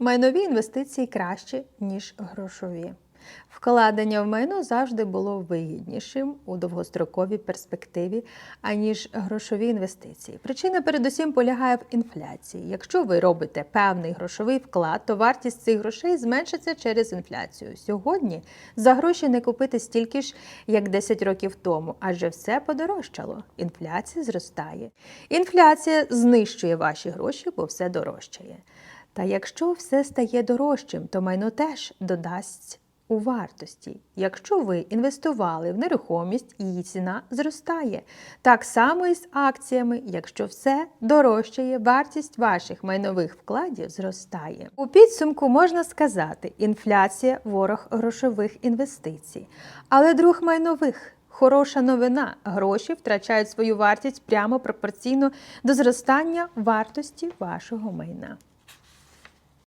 Майнові інвестиції краще, ніж грошові. Вкладення в майно завжди було вигіднішим у довгостроковій перспективі, аніж грошові інвестиції. Причина передусім полягає в інфляції. Якщо ви робите певний грошовий вклад, то вартість цих грошей зменшиться через інфляцію. Сьогодні за гроші не купити стільки ж, як 10 років тому, адже все подорожчало. Інфляція зростає. Інфляція знищує ваші гроші, бо все дорожчає. Та якщо все стає дорожчим, то майно теж додасть у вартості. Якщо ви інвестували в нерухомість, її ціна зростає. Так само і з акціями. Якщо все дорожчає, вартість ваших майнових вкладів зростає. У підсумку можна сказати, інфляція ворог грошових інвестицій, але друг майнових. Хороша новина. Гроші втрачають свою вартість прямо пропорційно до зростання вартості вашого майна.